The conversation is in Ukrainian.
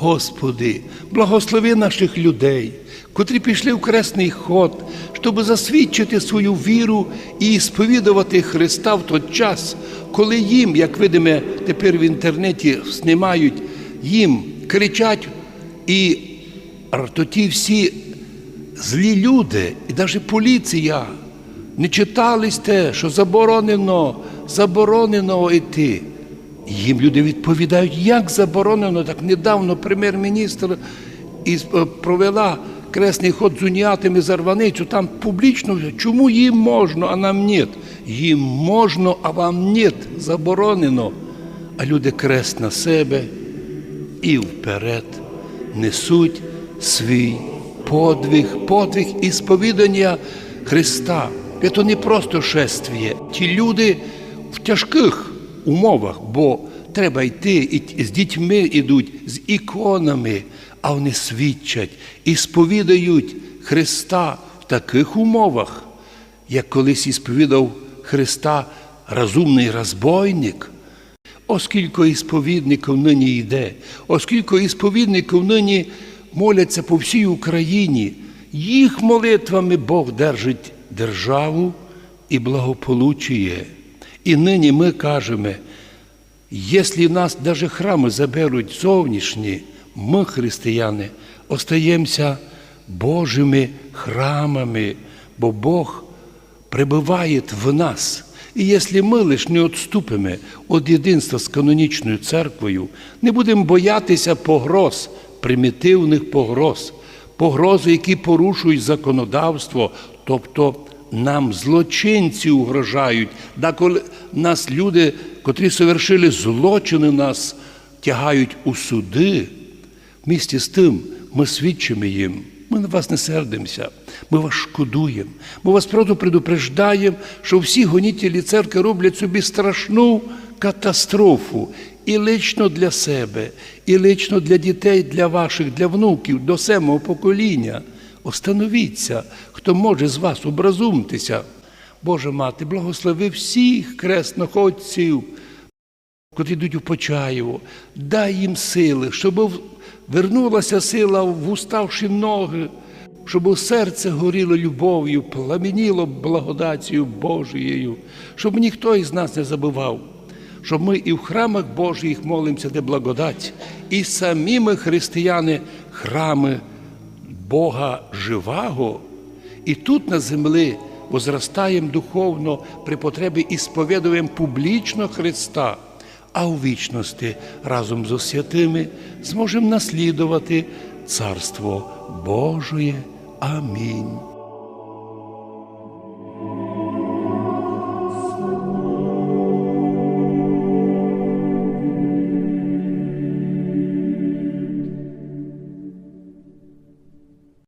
Господи, благослови наших людей, котрі пішли в кресний ход, щоб засвідчити свою віру і сповідувати Христа в той час, коли їм, як видимо, тепер в інтернеті знімають, їм кричать і тоді всі злі люди, і навіть поліція не читались те, що заборонено, заборонено йти. Їм люди відповідають, як заборонено, так недавно прем'єр-міністр е, провела кресний ход з уніатами Зарваницю, там публічно, чому їм можна, а нам ні? Їм можна, а вам ні, заборонено. А люди крест на себе і вперед несуть свій подвиг, подвиг і сповідання Христа. Це не просто шествіє. Ті люди в тяжких умовах, бо треба йти, і з дітьми йдуть, з іконами, а вони свідчать і сповідають Христа в таких умовах, як колись і сповідав Христа розумний розбойник. Оскільки ісповідників нині йде, оскільки ісповідників нині моляться по всій Україні, їх молитвами Бог держить державу і благополучує. І нині ми кажемо, якщо нас навіть храми заберуть зовнішні, ми, християни, остаємося Божими храмами, бо Бог пребывает в нас. І якщо ми лиш не відступимо від єдинства з канонічною церквою, не будемо боятися погроз, примітивних погроз, погрози, які порушують законодавство, тобто нам злочинці угрожають, да коли нас люди, котрі совершили злочини, нас тягають у суди, Вмісті з тим ми свідчимо їм. Ми на вас не сердимося, ми вас шкодуємо. Ми вас просто предупреждаємо, що всі гонітелі церкви роблять собі страшну катастрофу. І лично для себе, і лично для дітей, для ваших, для внуків, до семого покоління. Остановіться, хто може з вас образумтеся. Боже мати, благослови всіх кресноходців, котрі йдуть у Почаєво, дай їм сили, щоб вернулася сила в уставші ноги, щоб у серце горіло любов'ю, пламеніло благодаттю Божією, щоб ніхто із нас не забував, щоб ми і в храмах Божих молимося, де благодать, і самі ми, християни, храми Бога живого, і тут на землі возростаємо духовно при потребі і сповідуємо публічно Христа, а у вічності разом з святими зможемо наслідувати Царство Божої. Амінь.